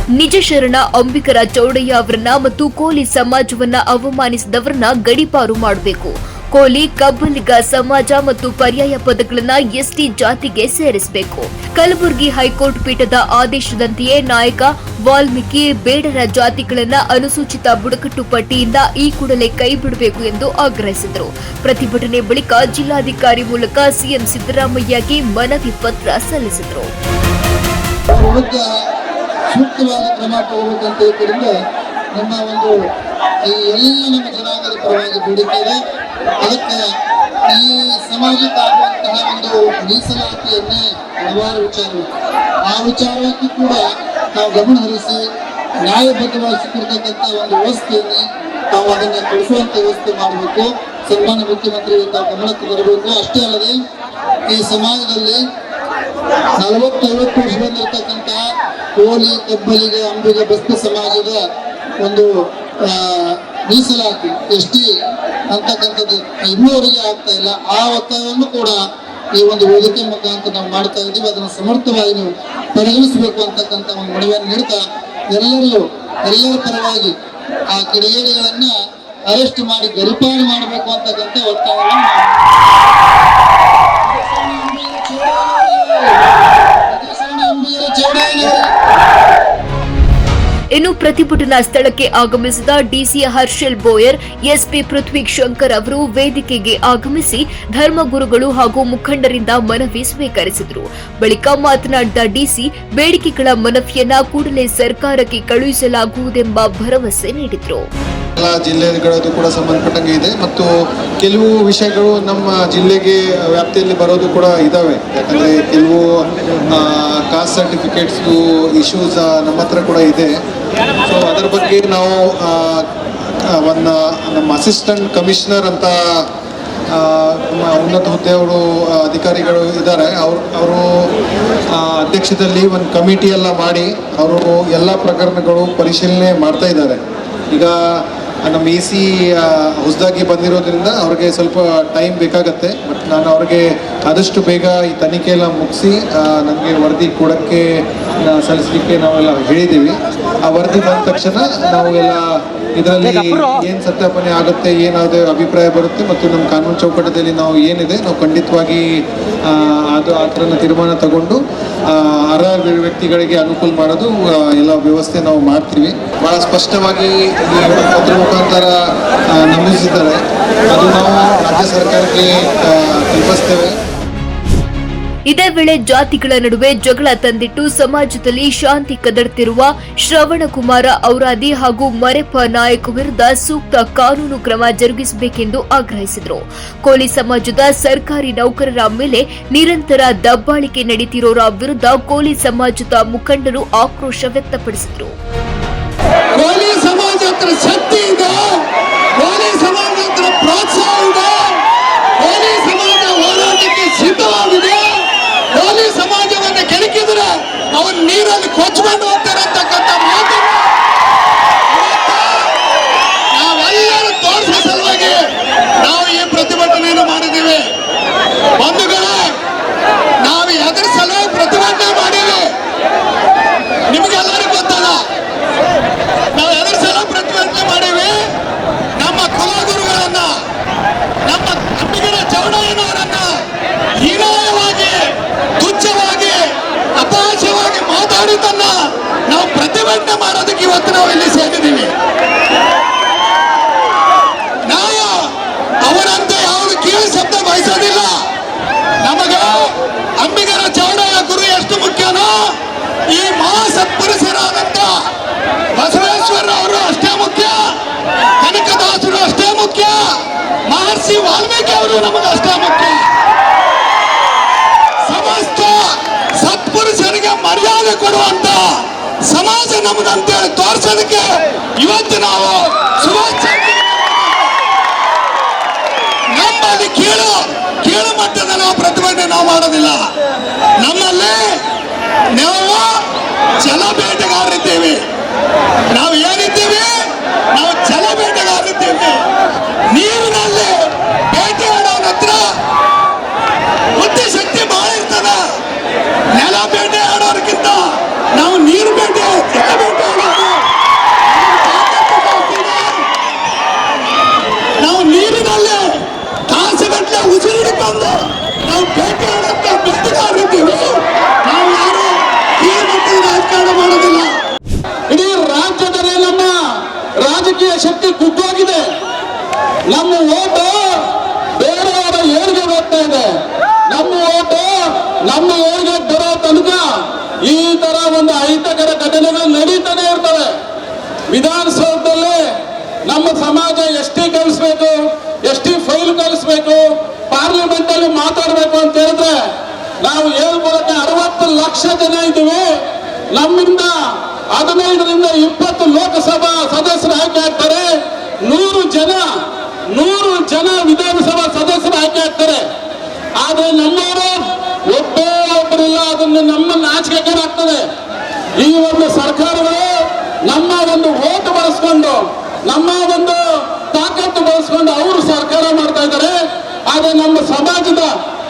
ನಿಜ ಶರಣ ಅಂಬಿಕರ ಚೌಡಯ್ಯ ಅವರನ್ನ ಮತ್ತು ಕೋಲಿ ಸಮಾಜವನ್ನ ಅವಮಾನಿಸಿದವರನ್ನ ಗಡಿಪಾರು ಮಾಡಬೇಕು. ಕೋಲಿ ಕಬ್ಬಲಿಗ ಸಮಾಜ ಮತ್ತು ಪರ್ಯಾಯ ಪದಗಳನ್ನ ಎಸ್ಟಿ ಜಾತಿಗೆ ಸೇರಿಸಬೇಕು. ಕಲಬುರಗಿ ಹೈಕೋರ್ಟ್ ಪೀಠದ ಆದೇಶದಂತೆಯೇ ನಾಯಕ ವಾಲ್ಮೀಕಿ ಬೇಡರ ಜಾತಿಗಳನ್ನ ಅನುಸೂಚಿತ ಬುಡಕಟ್ಟು ಪಟ್ಟಿಯಿಂದ ಈ ಕೂಡಲೇ ಕೈಬಿಡಬೇಕು ಎಂದು ಆಗ್ರಹಿಸಿದರು. ಪ್ರತಿಭಟನೆ ಬಳಿಕ ಜಿಲ್ಲಾಧಿಕಾರಿ ಮೂಲಕ ಸಿಎಂ ಸಿದ್ದರಾಮಯ್ಯಗೆ ಮನವಿ ಪತ್ರ ಸಲ್ಲಿಸಿದರು. ಸೂಕ್ತವಾದ ಕ್ರಮ ತಗೋಬೇಕಂತ ಇದ್ದರಿಂದ ನಮ್ಮ ಒಂದು ಈ ಎಲ್ಲ ನಮ್ಮ ಜನಾಂಗದ ಪರವಾಗಿ ಬೇಡಿಕೆ ಅದಕ್ಕೆ ಈ ಸಮಾಜಕ್ಕೆ ಆಗುವಂತಹ ಒಂದು ಮೀಸಲಾತಿಯನ್ನೇ ಹಲವಾರು ವಿಚಾರ ಆ ವಿಚಾರವಾಗಿ ಕೂಡ ನಾವು ಗಮನ ಹರಿಸಿ ನ್ಯಾಯಬದ್ಧವಾಗಿ ಸಿಕ್ಕಿರ್ತಕ್ಕಂಥ ಒಂದು ವ್ಯವಸ್ಥೆಯಲ್ಲಿ ನಾವು ಅದನ್ನು ಕೊಡಿಸುವಂತ ವ್ಯವಸ್ಥೆ ಮಾಡಬೇಕು. ಸನ್ಮಾನ್ಯ ಮುಖ್ಯಮಂತ್ರಿ ತಾವು ಗಮನಕ್ಕೆ ಬರಬೇಕು. ಅಷ್ಟೇ ಅಲ್ಲದೆ ಈ ಸಮಾಜದಲ್ಲಿ ನಲವತ್ತೈವತ್ತು ವರ್ಷ ಬಂದಿರತಕ್ಕಂತ ಕೋಲಿ ಕಬ್ಬಲಿಗ ಅಂಬಿಗ ಬಸ್ತಿ ಸಮಾಜದ ಒಂದು ಮೀಸಲಾತಿ, ಎಸ್ ಟಿ ಅಂತಕ್ಕಂಥದ್ದು. ಇನ್ನೂವರೆಗೆ ಆಗ್ತಾ ಇಲ್ಲ. ಆ ಒತ್ತಾಯವನ್ನು ಕೂಡ ಈ ಒಂದು ವೇದಿಕೆ ಮುಖಾಂತರ ನಾವು ಮಾಡ್ತಾ ಇದ್ದೀವಿ. ಅದನ್ನು ಸಮರ್ಥವಾಗಿ ನೀವು ಪರಿಗಣಿಸಬೇಕು ಅಂತಕ್ಕಂಥ ಒಂದು ಮನವಿಯನ್ನು ನೀಡ್ತಾ ಎಲ್ಲರಲ್ಲೂ, ಎಲ್ಲರ ಪರವಾಗಿ ಆ ಕಿಡಿಗೇಡಿಗಳನ್ನ ಅರೆಸ್ಟ್ ಮಾಡಿ ಗಡಿಪಾರು ಮಾಡಬೇಕು ಅಂತಕ್ಕಂಥ ಒತ್ತಾಯವನ್ನು Amém. ಇನ್ನು ಪ್ರತಿಭಟನಾ ಸ್ಥಳಕ್ಕೆ ಆಗಮಿಸಿದ ಡಿಸಿ ಹರ್ಷಲ್ ಬೋಯರ್, ಎಸ್ಪಿ ಪೃಥ್ವಿ ಶಂಕರ್ ಅವರು ವೇದಿಕೆಗೆ ಆಗಮಿಸಿ ಧರ್ಮಗುರುಗಳು ಹಾಗೂ ಮುಖಂಡರಿಂದ ಮನವಿ ಸ್ವೀಕರಿಸಿದರು. ಬಳಿಕ ಮಾತನಾಡಿದ ಡಿಸಿ, ಬೇಡಿಕೆಗಳ ಮನವಿಯನ್ನ ಕೂಡಲೇ ಸರ್ಕಾರಕ್ಕೆ ಕಳುಹಿಸಲಾಗುವುದೆಂಬ ಭರವಸೆ ನೀಡಿದರು. ಎಲ್ಲ ಜಿಲ್ಲೆಗಳದ್ದು ಕೂಡ ಸಂಬಂಧಪಟ್ಟಂಗೆ ಇದೆ ಮತ್ತು ಕೆಲವು ವಿಷಯಗಳು ನಮ್ಮ ಜಿಲ್ಲೆಗೆ ವ್ಯಾಪ್ತಿಯಲ್ಲಿ ಬರೋದು ಕೂಡ ಇದ್ದಾವೆ ಯಾಕಂದರೆ ಕೆಲವು ಕಾಸ್ಟ್ ಸರ್ಟಿಫಿಕೇಟ್ಸ್ದು ಇಶ್ಯೂಸ್ ನಮ್ಮ ಹತ್ರ ಕೂಡ ಇದೆ. ಸೊ ಅದರ ಬಗ್ಗೆ ನಾವು ಒಂದು ನಮ್ಮ ಅಸಿಸ್ಟೆಂಟ್ ಕಮಿಷನರ್ ಅಂತ ನಮ್ಮ ಉನ್ನತ ಹುದ್ದೆಯವರು ಅಧಿಕಾರಿಗಳು ಇದ್ದಾರೆ. ಅವರು ಅವರು ಅಧ್ಯಕ್ಷದಲ್ಲಿ ಒಂದು ಕಮಿಟಿ ಎಲ್ಲ ಮಾಡಿ, ಅವರು ಎಲ್ಲ ಪ್ರಕರಣಗಳು ಪರಿಶೀಲನೆ ಮಾಡ್ತಾ ಇದ್ದಾರೆ. ಈಗ ನಮ್ಮ ಎ ಸಿ ಹೊಸದಾಗಿ ಬಂದಿರೋದ್ರಿಂದ ಅವ್ರಿಗೆ ಸ್ವಲ್ಪ ಟೈಮ್ ಬೇಕಾಗತ್ತೆ. ಬಟ್ ನಾನು ಅವ್ರಿಗೆ ಆದಷ್ಟು ಬೇಗ ಈ ತನಿಖೆ ಎಲ್ಲ ಮುಗಿಸಿ ನನಗೆ ವರದಿ ಕೊಡೋಕ್ಕೆ ಸಲ್ಲಿಸಲಿಕ್ಕೆ ನಾವೆಲ್ಲ ಹೇಳಿದ್ದೀವಿ. ಆ ವರದಿ ಬಂದ ತಕ್ಷಣ ನಾವು ಎಲ್ಲ ಇದರಲ್ಲಿ ಏನು ಸತ್ಯಾಪನೆ ಆಗುತ್ತೆ ಏನಾದ್ರೂ ಅಭಿಪ್ರಾಯ ಬರುತ್ತೆ ಮತ್ತು ನಮ್ಮ ಕಾನೂನು ಚೌಕಟ್ಟದಲ್ಲಿ ನಾವು ಏನಿದೆ ನಾವು ಖಂಡಿತವಾಗಿ ಆ, ಅದು ಆ ಥರನ ತೀರ್ಮಾನ ತಗೊಂಡು ಅರ್ಹ ವ್ಯಕ್ತಿಗಳಿಗೆ ಅನುಕೂಲ ಮಾಡೋದು ಎಲ್ಲ ವ್ಯವಸ್ಥೆ ನಾವು ಮಾಡ್ತೀವಿ. ಬಹಳ ಸ್ಪಷ್ಟವಾಗಿ ಪತ್ರ ಮುಖಾಂತರ ನಮೂದಿಸಿದ್ದಾರೆ. ಅದು ನಾವು ರಾಜ್ಯ ಸರ್ಕಾರಕ್ಕೆ ತಲುಪಿಸ್ತೇವೆ ಇದೇ ವೇಳೆ ಜಾತಿಗಳ ನಡುವೆ ಜಗಳ ತಂದಿಟ್ಟು ಸಮಾಜದಲ್ಲಿ ಶಾಂತಿ ಕದಡ್ತಿರುವ ಶ್ರವಣಕುಮಾರ ಔರಾದಿ ಹಾಗೂ ಮರೆಪ ನಾಯಕ್ ವಿರುದ್ಧ ಸೂಕ್ತ ಕಾನೂನು ಕ್ರಮ ಜರುಗಿಸಬೇಕೆಂದು ಆಗ್ರಹಿಸಿದರು. ಕೋಲಿ ಸಮಾಜದ ಸರ್ಕಾರಿ ನೌಕರರ ಮೇಲೆ ನಿರಂತರ ದಬ್ಬಾಳಿಕೆ ನಡೀತಿರೋರ ವಿರುದ್ಧ ಕೋಲಿ ಸಮಾಜದ ಮುಖಂಡರು ಆಕ್ರೋಶ ವ್ಯಕ್ತಪಡಿಸಿದರು. ಕೋಲಿ ಸಮಾಜ ಪ್ರೋತ್ಸಾಹ ಇದೆ ಕೋಲಿ ಸಮಾಜ ಹೋರಾಟಕ್ಕೆ ಸಿದ್ಧವಾಗಿದೆ ಕೋಲಿ ಸಮಾಜವನ್ನು ಅವನ್ ನೀರಲ್ಲಿ ಕೊಚ್ಕೊಂಡು ಹೋಗ್ತಾರೆ ಅಂತಕ್ಕಂಥ ಮಾತನ್ನ ಇವತ್ತು ನಾವೆಲ್ಲರೂ ತೋರಿಸೋ ಸಲುವಾಗಿ ನಾವು ಈ ಪ್ರತಿಭಟನೆಯನ್ನು ಮಾಡಿದ್ದೀವಿ ಬಂಧುಗಳೇ ನಾವು ಎದುರ ಸಲುವಾಗಿ ಪ್ರತಿಭಟನೆ ಮಾಡಿವಿ ನಿಮಗೆಲ್ಲರಿಗೂ ಗೊತ್ತಲ್ಲ ನಾವು ಎದುರು ಸಲ ಪ್ರತಿಭಟನೆ ಮಾಡೀವಿ ನಮ್ಮ ಕುಲಗುರುಗಳನ್ನ ನಮ್ಮ ಅಂಬಿಗರ ಚೌಡಯ್ಯನವರನ್ನ ಹೀನಾಯವಾಗಿ ತುಚ್ಛವಾಗಿ ಅಪಹಾಸ್ಯವಾಗಿ ಮಾತಾಡಿದ್ದನ್ನ ನಾವು ಪ್ರತಿಭಟನೆ ಮಾಡೋದಕ್ಕೆ ಇವತ್ತು ನಾವು ಇಲ್ಲಿ ಸೇರಿದ್ದೀವಿ. ನಾವು ಅವರಂತೆ ಯಾವುದು ಕೀಳು ಶಬ್ದ ಬಯಸೋದಿಲ್ಲ. ನಮಗೆ ಅಂಬಿಗರ ಚೌಡಯ್ಯ ಗುರು ಎಷ್ಟು ಮುಖ್ಯನೋ ಈ ಮಹಾ ಸತ್ಪುರುಷರಾದಂತ ಬಸವೇಶ್ವರ ಅವರು ಅಷ್ಟೇ ಮುಖ್ಯ, ಕನಕದಾಸರು ಅಷ್ಟೇ ಮುಖ್ಯ, ಮಹರ್ಷಿ ವಾಲ್ಮೀಕಿ ಅವರು ನಮಗೆ ಅಷ್ಟೇ ಮುಖ್ಯ. ಮರ್ಯಾದೆ ಕೊಡುವಂತ ಸಮಾಜ ನಮ್ಮದಂತೇಳಿ ತೋರಿಸೋದಕ್ಕೆ ಇವತ್ತು ನಾವು ಶುಭಾಶಯ ನಮ್ಮಲ್ಲಿ ಕೀಳು ಕೀಳು ಮಟ್ಟದ ನಾವು ಪ್ರತಿಭಟನೆ ನಾವು ಮಾಡೋದಿಲ್ಲ. ನಮ್ಮಲ್ಲಿ ನಾವು ಜಲ ಬೇಟೆಗಾರರಿದ್ದೇವೆ ನಾವು ಏನಿದ್ದೀವಿ? ನಾವು ಜಲ ಜನ ನಮ್ಮಿಂದ ಹದಿನೈದರಿಂದ ಇಪ್ಪತ್ತು ಲೋಕಸಭಾ ಸದಸ್ಯರು ಆಯ್ಕೆ ಆಗ್ತಾರೆ. ನೂರು ಜನ ನೂರು ಜನ ವಿಧಾನಸಭಾ ಸದಸ್ಯರು ಆಯ್ಕೆ ಆಗ್ತಾರೆ. ಆದ್ರೆ ನಮ್ಮವರು ಒಬ್ಬೇ ಒಬ್ಬರಿಲ್ಲ, ಅದನ್ನು ನಮ್ಮನ್ನು ಆಗ್ತದೆ. ಈ ಒಂದು ಸರ್ಕಾರಗಳು ನಮ್ಮ ಒಂದು ಓಟ್ ಬಳಸ್ಕೊಂಡು, ನಮ್ಮ ಒಂದು ತಾಕತ್ತು ಬಳಸ್ಕೊಂಡು ಅವರು ಸರ್ಕಾರ ಮಾಡ್ತಾ ಇದ್ದಾರೆ. ಆದ್ರೆ ನಮ್ಮ ಸಮಾಜದ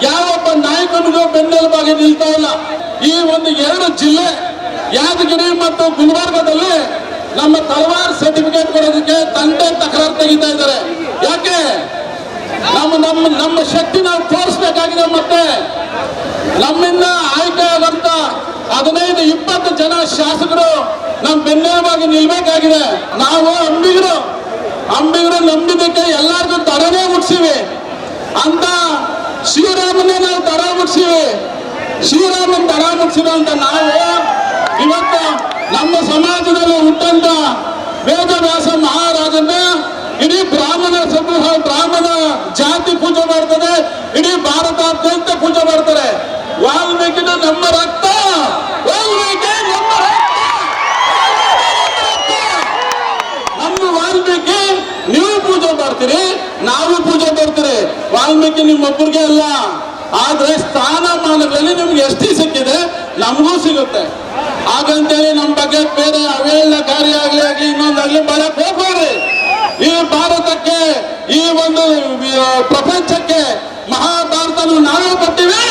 ಯಾವೊಬ್ಬ ನಾಯಕನಿಗೂ ಬೆನ್ನೆಲುಬಾಗಿ ನಿಲ್ತಾ ಇಲ್ಲ. ಈ ಒಂದು ಎರಡು ಜಿಲ್ಲೆ, ಯಾದಗಿರಿ ಮತ್ತು ಗುಲ್ಬರ್ಗದಲ್ಲಿ ನಮ್ಮ ತಲವಾರ್ ಸರ್ಟಿಫಿಕೇಟ್ ಕೊಡೋದಕ್ಕೆ ತಂದೆ ತಕರಾರು ತೆಗಿತಾ ಇದ್ದಾರೆ. ಯಾಕೆ? ನಮ್ಮ ನಮ್ಮ ನಮ್ಮ ಶಕ್ತಿ ನಾವು ತೋರಿಸ್ಬೇಕಾಗಿದೆ ಮತ್ತೆ. ನಮ್ಮಿಂದ ಆಯ್ಕೆ ಆದಂತ ಹದಿನೈದು, ಇಪ್ಪತ್ತು ಜನ ಶಾಸಕರು ನಮ್ಮ ಬೆನ್ನೆಲುಬಾಗಿ ನಿಲ್ಬೇಕಾಗಿದೆ. ನಾವು ಅಂಬಿಗರು ಅಂಬಿಗರು ನಂಬಿದಕ್ಕೆ ಎಲ್ಲರಿಗೂ ತರನೇ ಮುಟ್ಸಿವಿ ಅಂತ ಶ್ರೀರಾಮನೇ ನಾವು ತರ ಮುಟ್ಸಿವಿ ಶ್ರೀರಾಮನ್ ದಡ ನಾವು ಇವತ್ತು ನಮ್ಮ ಸಮಾಜದಲ್ಲಿ ಹುಟ್ಟಂತ ವೇದವ್ಯಾಸ ಮಹಾರಾಜನ್ನ ಇಡೀ ಬ್ರಾಹ್ಮಣ ಸಮೂಹ, ಬ್ರಾಹ್ಮಣ ಜಾತಿ ಪೂಜೆ ಮಾಡ್ತದೆ, ಇಡೀ ಭಾರತಾದ್ಯಂತ ಪೂಜೆ ಮಾಡ್ತಾರೆ. ವಾಲ್ಮೀಕಿನ ನಮ್ಮ ರಕ್ತ! ವಾಲ್ಮೀಕಿ ನಮ್ಮ ರಕ್ತ! ನಮ್ಮ ವಾಲ್ಮೀಕಿ, ನೀವು ಪೂಜೆ ಮಾಡ್ತೀರಿ, ನಾವು ಪೂಜೆ ಮಾಡ್ತೀರಿ. ವಾಲ್ಮೀಕಿ ನಿಮ್ಮೊಬ್ಬರಿಗೆ ಅಲ್ಲ. ಆದ್ರೆ ಸ್ಥಾನಮಾನಗಳಲ್ಲಿ ನಿಮ್ಗೆ ಎಷ್ಟು ಸಿಕ್ಕಿದೆ, ನಮಗೂ ಸಿಗುತ್ತೆ. ಹಾಗಂತೇಳಿ ನಮ್ಮ ಬಗ್ಗೆ ಬೇರೆ ಅವೇಳನಕಾರಿ ಆಗ್ಲಿ ಆಗ್ಲಿ ಇನ್ನೊಂದಾಗ್ಲಿ ಬರಕ್ ಹೋಗ್ಬೇಡ್ರಿ ಈ ಭಾರತಕ್ಕೆ, ಈ ಒಂದು ಪ್ರಪಂಚಕ್ಕೆ ಮಹಾಭಾರತನು ನಾವೇ ಕೊಟ್ಟಿವಿ.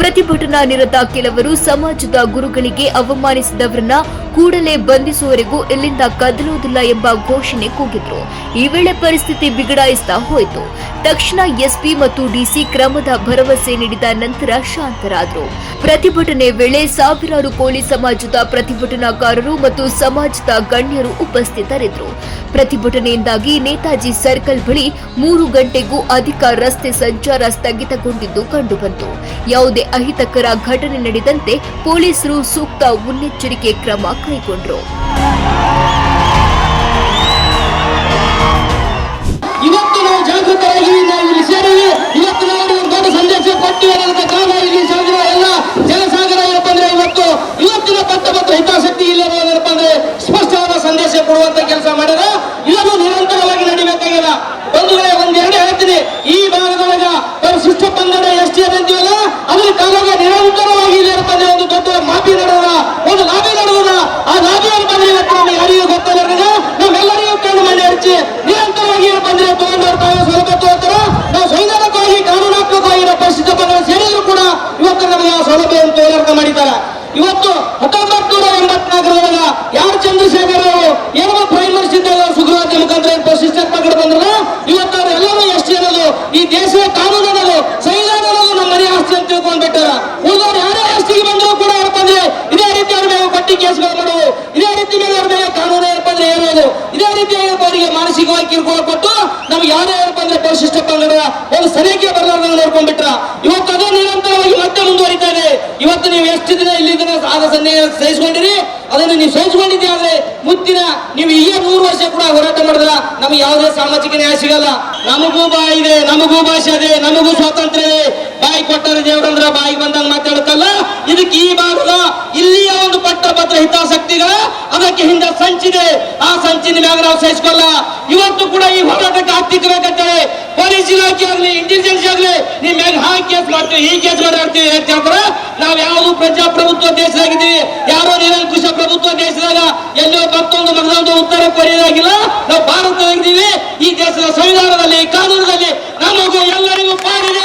ಪ್ರತಿಭಟನಾ ನಿರತ ಕೆಲವರು ಸಮಾಜದ ಗುರುಗಳಿಗೆ ಅವಮಾನಿಸಿದವರನ್ನ ಕೂಡಲೇ ಬಂಧಿಸುವವರೆಗೂ ಇಲ್ಲಿಂದ ಕದಲುವುದಿಲ್ಲ ಎಂಬ ಘೋಷಣೆ ಕೂಗಿದ್ರು. ಈ ವೇಳೆ ಪರಿಸ್ಥಿತಿ ಬಿಗಡಾಯಿಸ್ತಾ ಹೋಯಿತು. ತಕ್ಷಣ ಎಸ್ಪಿ ಮತ್ತು ಡಿಸಿ ಕ್ರಮದ ಭರವಸೆ ನೀಡಿದ ನಂತರ ಶಾಂತರಾದರು. ಪ್ರತಿಭಟನೆ ವೇಳೆ ಸಾವಿರಾರು ಕೋಳಿ ಸಮಾಜದ ಪ್ರತಿಭಟನಾಕಾರರು ಮತ್ತು ಸಮಾಜದ ಗಣ್ಯರು ಉಪಸ್ಥಿತರಿದ್ದರು ಪ್ರತಿಭಟನೆಯಿಂದಾಗಿ ನೇತಾಜಿ ಸರ್ಕಲ್ ಬಳಿ ಮೂರು ಗಂಟೆಗೂ ಅಧಿಕ ರಸ್ತೆ ಸಂಚಾರ ಸ್ಥಗಿತಗೊಂಡಿದ್ದು ಕಂಡುಬಂತು. ಯಾವುದೇ ಅಹಿತಕರ ಘಟನೆ ನಡೆದಂತೆ ಪೊಲೀಸರು ಸೂಕ್ತ ಮುನ್ನೆಚ್ಚರಿಕೆ ಕ್ರಮ ಕೈಗೊಂಡರು. ಇವತ್ತು ನಾವು ಜಾಗೃತರಾಗಿ ನಾವು ಇಲ್ಲಿ ಇವತ್ತು ನಾವು ಒಂದು ದೊಡ್ಡ ಸಂದೇಶ ಕೊಟ್ಟಿವೆ ಕಾರಣ ಇಲ್ಲಿ ಸಾಗಿರೋ ಎಲ್ಲ ಜನಸಾಗರ ಏನಪ್ಪ ಅಂದ್ರೆ ಇವತ್ತು ಇವತ್ತಿನ ಪಟ್ಟ ಮತ್ತು ಹಿತಾಸಕ್ತಿ ಇಲ್ಲ ಏನಪ್ಪ ಅಂದ್ರೆ ಸ್ಪಷ್ಟವಾದ ಸಂದೇಶ ಕೊಡುವಂತ ಕೆಲಸ ಮಾಡಿದ್ರೆ ಇದನ್ನು ನಿರಂತರವಾಗಿ ನಡಿಬೇಕಾಗಿಲ್ಲ ವೇಳೆ ಒಂದೆರಡು ಹೇಳ್ತೀನಿ. ಈ ಭಾಗದೊಳಗ ಪರಿಶಿಷ್ಟ ಬಂಧನ ಎಷ್ಟೇ ಅಂತೀವಲ್ಲ, ಅದ್ರ ಕಾಲಾಗ ನಿರಂತರವಾಗಿ ಇಲ್ಲಿ ಏನಪ್ಪ ಅಂದ್ರೆ ಒಂದು ದೊಡ್ಡ ಮಾಪಿ ನಡೆದ ಒಂದು ಲಾಬಿ ನಡೆದ ಆ ಲಾಬಿ ಏನಪ್ಪ ಅಂದ್ರೆ ಇವತ್ತು ನಮಗೆ ಯಾರಿಗೂ ಗೊತ್ತಿಲ್ಲ ನಮ್ಮೆಲ್ಲರಿಗೂ ಕಣ್ಣು ಮನೆ ಹಚ್ಚಿ ನಿರಂತರವಾಗಿ ಏನಪ್ಪ ಅಂದ್ರೆ ತಗೊಂಡು ತಾವು ಸೌಲಭ್ಯ ತಗೋತಾರ ನಾವು ಸಂವಿಧಾನಕ್ಕಾಗಿ ಕಾನೂನಾತ್ಮಕವಾಗಿ ನಾವು ಪರಿಶಿಷ್ಟ ಪಂಗಡ ಸೇರಿದ್ರು ಕೂಡ ಇವತ್ತು ನಮಗೆ ಆ ಸೌಲಭ್ಯವನ್ನು ತೋಲಾರ್ಥ ಮಾಡಿದ್ದಾರೆ ಇವತ್ತು ಹತ್ತೊಂಬತ್ತು ನೂರ ಎಂಬತ್ನಾಲ್ಕರೊಳಗ ಯಾರು ಚಂದ್ರಶೇಖರ್ ಅವರು ಏನೋ ಪ್ರೈಮರಿ ಇದ್ದಾಗ ಸುಗ್ರವಾಜ್ಯ ಮುಖಾಂತರ ಏನ್ ಪರಿಶಿಷ್ಟ ಪಂಗಡ ಬಂದ್ರು ಇವತ್ತು ಅವ್ರು ಎಲ್ಲರೂ ಎಷ್ಟು ಅನ್ನೋದು ಈ ದೇಶದ ಕಾನೂನು ಅನ್ನೋದು ಸಂವಿಧಾನ ಅನ್ನೋದು ನಮ್ಮ ಮನೆ ಆಸ್ತಿ ಅಂತ ತಿಳ್ಕೊಂಡ್ ಬಿಟ್ಟಾರ ಉಳಿದವ್ರು ಯಾರೇ ಆಸ್ತಿಗೆ ಬಂದ್ರು ಕೂಡ ಏನಪ್ಪ ಅಂದ್ರೆ ಇದೇ ರೀತಿ ಅವ್ರ ಮೇಲೆ ಪಟ್ಟಿ ಕೇಸ್ಗಳು ಮಾಡೋದು ಇದೇ ರೀತಿ ಮೇಲೆ ಅವ್ರ ಮೇಲೆ ಕಾನೂನು ಏನಪ್ಪ ಅಂದ್ರೆ ಹೇಳೋದು ಇದೇ ರೀತಿ ಏನಪ್ಪ ಅವರಿಗೆ ಮಾನಸಿಕವಾಗಿ ಕಿರುಕುಳ ಕೊಟ್ಟು ನಮ್ಗೆ ಯಾರೇ ಅಂದ್ರೆ ಪರಿಶಿಷ್ಟ ಪಂಗಡ ಒಂದು ಸರಿಯಾಗಿ ಬರಲಾರ್ದ ನೋಡ್ಕೊಂಡ್ಬಿಟ್ರ. ಇವತ್ತು ಅದು ನಿರಂತರವಾಗಿ ಮತ್ತೆ ಮುಂದುವರಿತಾ ಇದೆ. ಇವತ್ತು ನೀವು ಎಷ್ಟು ದಿನ ಇಲ್ಲಿ ದಿನ ಸಹಿಸ್ಕೊಂಡಿರಿ? ಅದನ್ನು ನೀವು ಸಹಿಸ್ಕೊಂಡಿದ್ದೀರಿ ಆದ್ರೆ ಮುತ್ತಿನ ನೀವು ಈಗ ನೂರು ವರ್ಷ ಕೂಡ ಹೋರಾಟ ಮಾಡಿದ್ರ ನಮ್ಗೆ ಯಾವುದೇ ಸಾಮಾಜಿಕ ನ್ಯಾಯ ಸಿಗಲ್ಲ. ನಮಗೂ ಬಾಯಿ ಇದೆ, ನಮಗೂ ಭಾಷೆ ಇದೆ, ನಮಗೂ ಸ್ವಾತಂತ್ರ್ಯ ಇದೆ. ಬಾಯಿ ಕೊಟ್ಟರೆ ದೇವರಂದ್ರ ಬಾಯಿ ಬಂದಂಗ ಮಾತಾಡುತ್ತಲ್ಲ? ಇದಕ್ಕೆ ಈ ಭಾಗದ ಇಲ್ಲಿಯ ಒಂದು ಪಟ್ಟ ಪತ್ರ ಹಿತಾಸಕ್ತಿಗಳ ಅದಕ್ಕೆ ಹಿಂದೆ ಸಂಚಿದೆ. ಆ ಸಂಚಿನ ಮ್ಯಾಗ ನಾವು ಸಹಿಸ್ಕೊಲ್ಲ ಇವತ್ತು ಕೂಡ ಈ ಹೋರಾಟಕ್ಕೆ ಹತ್ತಿಕ್ಕಬೇಕಂತೇಳಿ ಪೊಲೀಸ್ ಇಲಾಖೆ ಆಗ್ಲಿ ಇಂಟೆಲಿಜೆನ್ಸ್ ಆಗ್ಲಿ, ನಿಮ್ ಮ್ಯಾಗ ಹಾ ಕೇಸ್ ಮಾಡ್ತೀವಿ, ಈ ಕೇಸ್ ಮಾಡ್ತೀವಿ ಅಂತ ಹೇಳ್ತಾರೆ. ನಾವು ಯಾವುದು ಪ್ರಜಾಪ್ರಭುತ್ವ ದೇಶದಾಗಿದ್ದೀವಿ, ಯಾರೋ ನಿರಂಕುಶ ಪ್ರಭುತ್ವ ದೇಶದಾಗ ಎಲ್ಲೋ ಮತ್ತೊಂದು ಮಗದೊಂದು ಉತ್ತರ ಕೊರಿಯದಾಗಿಲ್ಲ ನಾವು ಭಾರತದಾಗಿದ್ದೀವಿ ಈ ದೇಶದ ಸಂವಿಧಾನದಲ್ಲಿ ಕಾನೂನದಲ್ಲಿ ನಮಗೂ ಎಲ್ಲರಿಗೂ ಪಾಡಿದೆ.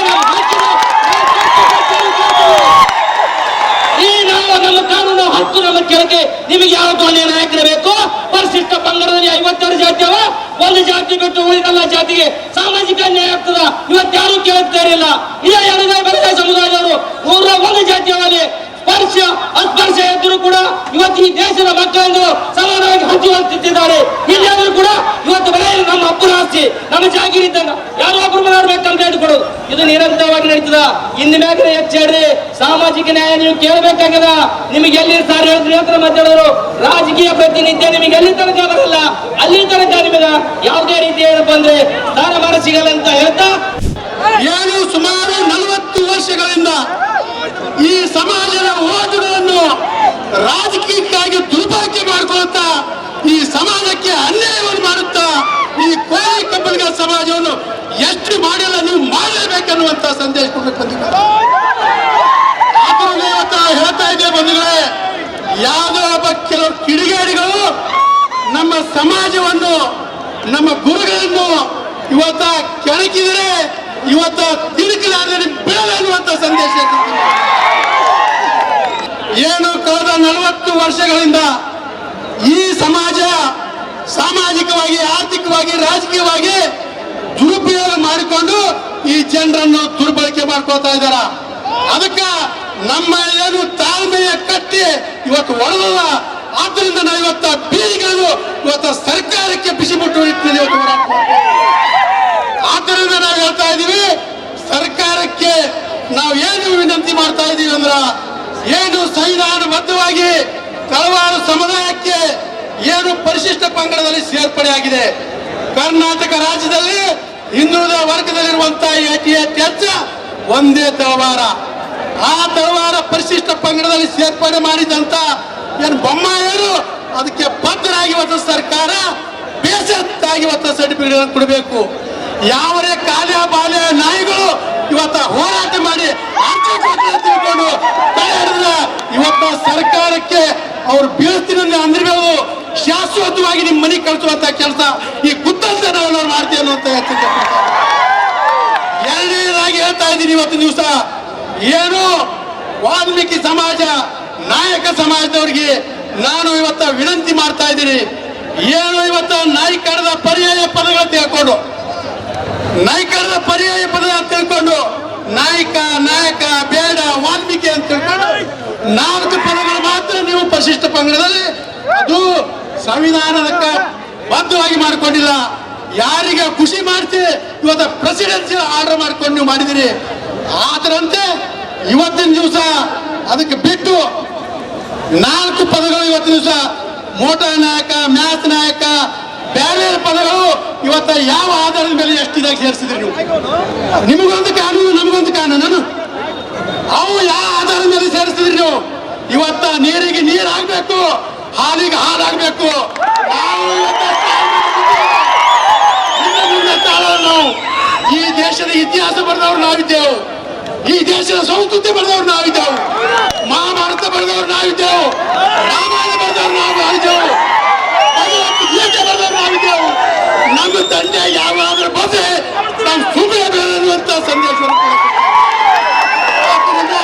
ಈ ನಾವು ನಮ್ಮ ಕಾನೂನು ಹತ್ತು ನಮ್ಮ ಕೆಳಗೆ. ನಿಮಗೆ ಯಾವ ಧ್ವನಿಯ ನಾಯಕರು ಬೇಕು ಪರಿಶಿಷ್ಟ ಪಂಗಡದಲ್ಲಿ ಐವತ್ತಾರು ಜಾತಿ ಅವ. ಒಂದು ಜಾತಿ ಬಿಟ್ಟು ಉಳಿದೆಲ್ಲ ಜಾತಿಗೆ ಸಾಮಾಜಿಕ ನ್ಯಾಯ ಆಗ್ತದ? ಇವತ್ತಾರು ಕೇಳುತ್ತಾ ಇರಲಿಲ್ಲ. ಇದೇ ಎಡಗೈ ಬಡಗೈ ಸಮುದಾಯದವರು. ನೂರ ಒಂದು ಜಾತಿ ಸ್ಪರ್ಶ ಅಸ್ಪರ್ಶ ಎದುರು ಕೂಡ ಇವತ್ತು ಈ ದೇಶದ ಮಕ್ಕಳನ್ನು ಸಮಾನವಾಗಿ ಹಂಚುವಂತಿದ್ದಾರೆ ಇಲ್ಲಾದ್ರೂ ಕೂಡ ಇವತ್ತು ಮನೆಯಲ್ಲಿ ನಮ್ಮ ಅಪ್ಪನ ಆಸ್ತಿ ನಮ್ಮ ಜಾಗೀರ್ ಇದ್ದಂಗ ಯಾರೋ ಒಬ್ಬರು ಮಾಡ್ಬೇಕಂತ ಹೇಳಿಕೊಡೋದು ಇದು ನಿರಂತರವಾಗಿ ನಡೀತದ. ಇಂದ ಮ್ಯಾಗ ಹೆಚ್ಚಾಡ್ರಿ ಸಾಮಾಜಿಕ ನ್ಯಾಯ ನೀವು ಕೇಳಬೇಕಾಗದ ನಿಮಗೆ ಎಲ್ಲಿ ಸಾರ್ ಹೇಳಿದ್ರು ಮಾತಾಡೋರು ರಾಜಕೀಯ ಪ್ರತಿನಿತ್ಯ ನಿಮಗೆ ಎಲ್ಲಿ ತನಕ ಬರಲ್ಲ. ಅಲ್ಲಿ ತನಕ ನಿಮಗೆ ಯಾವುದೇ ರೀತಿ ಏನಪ್ಪ ಅಂದ್ರೆ ಸ್ಥಾನಮಾನ ಸಿಗಲ್ಲ ಅಂತ ಹೇಳ್ತಾ? ಏನು ಸುಮಾರು ನಲವತ್ತು ವರ್ಷಗಳಿಂದ ಈ ಸಮಾಜದ ಮಾಡಿಕೊಳ್ಳುತ್ತಾ ಈ ಸಮಾಜಕ್ಕೆ ಅನ್ಯಾಯವನ್ನು ಮಾಡುತ್ತಾ ಈ ಕೋಳಿ ಕಬ್ಬಲಿಗ ಸಮಾಜವನ್ನು ಎಷ್ಟು ಮಾಡಿಲ್ಲ ನೀವು ಮಾಡಲೇಬೇಕನ್ನುವಂತ ಸಂದೇಶ ಹೇಳ್ತಾ ಇದ್ದೆ ಬಂಧುಗಳೇ, ಯಾವುದೋ ಒಬ್ಬ ಕೆಲವು ಕಿಡಿಗೇಡಿಗಳು ನಮ್ಮ ಸಮಾಜವನ್ನು, ನಮ್ಮ ಗುರುಗಳನ್ನು ಇವತ್ತ ಕೆಣಕಿದರೆ ಇವತ್ತ ತಿರುಕಲಾದರೆ ಬಿಡಲ್ಲ ಅನ್ನುವಂತ ಸಂದೇಶ. ಏನು ಕಳೆದ ನಲವತ್ತು ವರ್ಷಗಳಿಂದ ಈ ಸಮಾಜ ಸಾಮಾಜಿಕವಾಗಿ, ಆರ್ಥಿಕವಾಗಿ, ರಾಜಕೀಯವಾಗಿ ದುರುಪಯೋಗ ಮಾಡಿಕೊಂಡು ಈ ಜನರನ್ನು ದುರ್ಬಳಕೆ ಮಾಡ್ಕೊಳ್ತಾ ಇದ್ದಾರ? ಅದಕ್ಕ ನಮ್ಮ ಏನು ತಾಳ್ಮೆಯ ಕಟ್ಟಿ ಇವತ್ತು ಒಳದಲ್ಲ ಆದ್ರಿಂದ ನಾವು ಇವತ್ತ ಬೀದಿಗಳು ಇವತ್ತ ಸರ್ಕಾರಕ್ಕೆ ಬಿಸಿ ಮುಟ್ಟು ಇಟ್ಟಿದ್ದೀವಿ ಇವತ್ತು ಆದ್ದರಿಂದ ನಾವು ಹೇಳ್ತಾ ಇದ್ದೀವಿ, ಸರ್ಕಾರಕ್ಕೆ ನಾವು ಏನು ವಿನಂತಿ ಮಾಡ್ತಾ ಇದ್ದೀವಿ ಅಂದ್ರ, ಏನು ಸಂವಿಧಾನಬದ್ಧವಾಗಿ ತಳವಾರು ಸಮುದಾಯಕ್ಕೆ ಏನು ಪರಿಶಿಷ್ಟ ಪಂಗಡದಲ್ಲಿ ಸೇರ್ಪಡೆಯಾಗಿದೆ ಕರ್ನಾಟಕ ರಾಜ್ಯದಲ್ಲಿ ಹಿಂದುಳಿದ ವರ್ಗದಲ್ಲಿರುವಂತಹ ಅತಿ ಹೆಚ್ಚ ಒಂದೇ ತಳವಾರ. ಆ ತಳವಾರ ಪರಿಶಿಷ್ಟ ಪಂಗಡದಲ್ಲಿ ಸೇರ್ಪಡೆ ಮಾಡಿದಂತ ಏನು ಬೊಮ್ಮಾಯರು ಅದಕ್ಕೆ ಬದ್ಧರಾಗಿ ಇವತ್ತು ಸರ್ಕಾರ ಬೇಸತ್ತಾಗಿ ಇವತ್ತು ಸರ್ಟಿಫಿಕೇಟ್ ಕೊಡಬೇಕು. ಯಾವರೇ ಕಾಲ ಬಾಲ್ಯ ನಾಯಿಗಳು ಇವತ್ತ ಹೋರಾಟ ಮಾಡಿ ಆಚೆ ತಿಳ್ಕೊಂಡು ಇವತ್ತ ಸರ್ಕಾರಕ್ಕೆ ಅವ್ರು ಅಂದ್ರೆ ಅವರು ಶಾಶ್ವತವಾಗಿ ನಿಮ್ಮ ಮನೆಗೆ ಕಳಿಸುವಂತ ಕೆಲಸ ಈ ಕುತ್ತಂತ ನಾವು ಮಾಡ್ತೀವಿ ಅನ್ನುವಂತ. ಎರಡನೇದಾಗಿ ಹೇಳ್ತಾ ಇದ್ದೀನಿ ಇವತ್ತು ದಿವಸ, ಏನು ವಾಲ್ಮೀಕಿ ಸಮಾಜ, ನಾಯಕ ಸಮಾಜದವರಿಗೆ ನಾನು ಇವತ್ತ ವಿನಂತಿ ಮಾಡ್ತಾ ಇದ್ದೀನಿ ಏನು ಇವತ್ತ ನಾಯಕರದ ಪರ್ಯಾಯ ಪದಗಳು ತಿಳ್ಕೊಂಡು ನಾಯಕರ ಪರ್ಯಾಯ ಪದ ತಿಳ್ಕೊಂಡು ನಾಯಕ ನಾಯಕ, ಬೇಡ, ವಾಲ್ಮೀಕಿ ಅಂತ ತಿಳ್ಕೊಂಡು ನಾಲ್ಕು ಪದಗಳು ಮಾತ್ರ ನೀವು ಪರಿಶಿಷ್ಟ ಪಂಗಡದಲ್ಲಿ ಅದು ಸಂವಿಧಾನದ ಬದ್ಧವಾಗಿ ಮಾಡಿಕೊಂಡಿಲ್ಲ. ಯಾರಿಗೆ ಖುಷಿ ಮಾಡ್ತಿ, ಇವತ್ತು ಪ್ರೆಸಿಡೆನ್ಸಿಯಲ್ ಆರ್ಡರ್ ಮಾಡ್ಕೊಂಡು ನೀವು ಮಾಡಿದಿರಿ. ಆದರಂತೆ ಇವತ್ತಿನ ದಿವಸ ಅದಕ್ಕೆ ಬಿಟ್ಟು ನಾಲ್ಕು ಪದಗಳು ಇವತ್ತಿನ ದಿವಸ. ಮೋಟಾರ್ ನಾಯಕ, ಮ್ಯಾಥ್ ನಾಯಕ, ಬೇರೆ ಬೇರೆ ಪದಗಳು ಇವತ್ತ ಯಾವ ಆಧಾರದ ಮೇಲೆ ಎಷ್ಟಿದಾಗ ಸೇರಿಸಿದ್ರಿ ನೀವು? ನಿಮಗೊಂದು ಕಾನೂನು, ನಮಗೊಂದು ಕಾನೂನು ಅವು ಯಾವ ಆಧಾರದ ಮೇಲೆ ಸೇರಿಸಿದ್ರಿ ನೀವು? ಇವತ್ತ ನೀರಿಗೆ ನೀರು ಆಗ್ಬೇಕು ಹಾಲಿಗೆ ಹಾಲಾಗ್ಬೇಕು. ನಾವು ಈ ದೇಶದ ಇತಿಹಾಸ ಬರೆದವ್ರು ನಾವಿದ್ದೆವು. ಈ ದೇಶದ ಸಂಸ್ಕೃತಿ ಬರೆದವ್ರು ನಾವಿದ್ದೆವು. ಮಹಾಭಾರತ ಬರೆದವ್ರು ನಾವಿದ್ದೆವು. ರಾಮಾಯಣ ಬರೆದವ್ರು ನಾವು ನಾವಿದ್ದೆವು. ನಮ್ಮ ತಂದೆ ಯಾವಾದ್ರೂ ಬಂದ್ರೆ ನಾವು ಸುಮ್ಮನೆ ಬೇರೆ ಸಂದೇಶವನ್ನು ಕೊಡಬೇಕು. ಆದ್ದರಿಂದ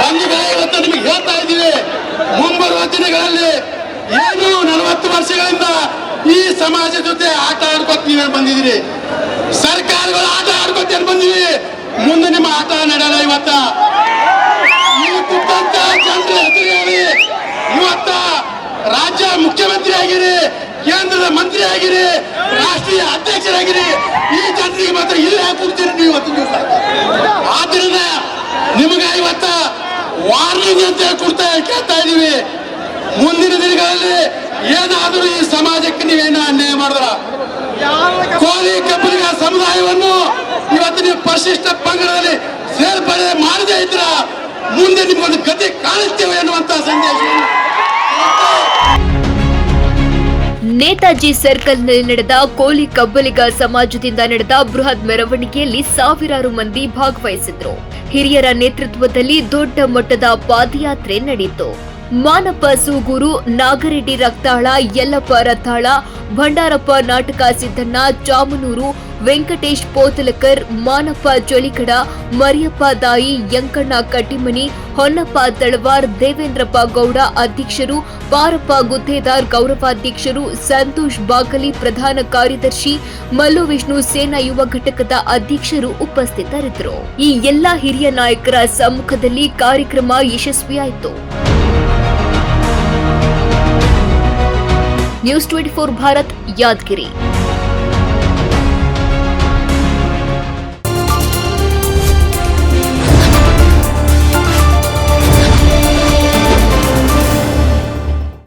ಬಂಧುಗಳೇ ಇವತ್ತು ನಿಮಗೆ ಹೇಳ್ತಾ ಇದ್ದೀವಿ ಮುಂಬರುವ ದಿನಗಳಲ್ಲಿ ಏನು ನಲವತ್ತು ವರ್ಷಗಳಿಂದ ಈ ಸಮಾಜ ಜೊತೆ ಆಟ ಆಡ್ಕೊತ ಬಂದಿದ್ರಿ ಸರ್ಕಾರಗಳು ಆಟ ಆಡ್ಕೊತ ಏನ್ ಬಂದಿವಿ ಮುಂದೆ ನಿಮ್ಮ ಆಟ ನಡೆಯಲ್ಲ ಇವತ್ತ. ಈ ಕುಟ್ಟಂತ ಜನರ ಇವತ್ತ ರಾಜ್ಯ ಮುಖ್ಯಮಂತ್ರಿ ಆಗಿರಿ, ಕೇಂದ್ರದ ಮಂತ್ರಿ ಆಗಿರಿ, ರಾಷ್ಟ್ರೀಯ ಅಧ್ಯಕ್ಷರಾಗಿರಿ, ಈ ಜನರಿಗೆ ಮಾತ್ರ ಇಲ್ಲಿ ನೀವು ಇವತ್ತು ಆದ್ರಿಂದ ನಿಮಗೆ ಇವತ್ತ ವಾರ್ನಿಂಗ್ ಅಂತ ಕೊಡ್ತಾ ಕೇಳ್ತಾ ಇದೀವಿ ಮುಂದಿನ ದಿನಗಳಲ್ಲಿ ಏನಾದರೂ ಈ ಸಮಾಜಕ್ಕೆ ನೀವೇನ ಅನ್ಯಾಯ ಮಾಡಿದ್ರ? ಕೋಲಿ ಕಬ್ಬಲಿಗ ಸಮುದಾಯವನ್ನು ಇವತ್ತು ನೀವು ಪರಿಶಿಷ್ಟ ಪಂಗಡದಲ್ಲಿ ಸೇರ್ಪಡೆ ಮಾಡದೇ ಇದ್ರ ಮುಂದೆ ನಿಮ್ಗೊಂದು ಗತಿ ಕಾಣಿಸ್ತೇವೆ ಎನ್ನುವಂತಹ ಸಂದೇಶವನ್ನು ನೇತಾಜಿ ಸರ್ಕಲ್ನಲ್ಲಿ ನಡೆದ ಕೋಲಿ ಕಬ್ಬಲಿಗ ಸಮಾಜದಿಂದ ನಡೆದ ಬೃಹತ್ ಮೆರವಣಿಗೆಯಲ್ಲಿ ಸಾವಿರಾರು ಮಂದಿ ಭಾಗವಹಿಸಿದ್ರು. ಹಿರಿಯರ ನೇತೃತ್ವದಲ್ಲಿ ದೊಡ್ಡ ಮಟ್ಟದ ಪಾದಯಾತ್ರೆ ನಡೆಯಿತು. ಮಾನಪ್ಪ ಸೂಗೂರು, ನಾಗರೆಡ್ಡಿ ರಕ್ತಾಳ, ಯಲ್ಲಪ್ಪ ರಥಾಳ, ಭಂಡಾರಪ್ಪ ನಾಟಕ ಸಿದ್ದಣ್ಣ, ಚಾಮನೂರು, ವೆಂಕಟೇಶ್ ಪೋತಲಕರ್, ಮಾನಪ್ಪ ಜೊಲಿಕಡ ಮರಿಯಪ್ಪ ದಾಯಿ ಯಂಕಣ್ಣ ಕಟ್ಟಿಮನಿ, ಹೊನ್ನಪ್ಪ ತಳವಾರ್, ದೇವೇಂದ್ರಪ್ಪ ಗೌಡ ಅಧ್ಯಕ್ಷರು ಪಾರಪ್ಪ ಗುತ್ತೇದಾರ್ ಗೌರವಾಧ್ಯಕ್ಷರು, ಸಂತೋಷ್ ಬಾಗಲಿ ಪ್ರಧಾನ ಕಾರ್ಯದರ್ಶಿ, ಮಲ್ಲು ವಿಷ್ಣು ಸೇನಾ ಯುವ ಘಟಕದ ಅಧ್ಯಕ್ಷರು ಉಪಸ್ಥಿತರಿದ್ದರು. ಈ ಎಲ್ಲಾ ಹಿರಿಯ ನಾಯಕರ ಸಮ್ಮುಖದಲ್ಲಿ ಕಾರ್ಯಕ್ರಮ ಯಶಸ್ವಿಯಾಯಿತು. News twenty four Bharat Yadagiri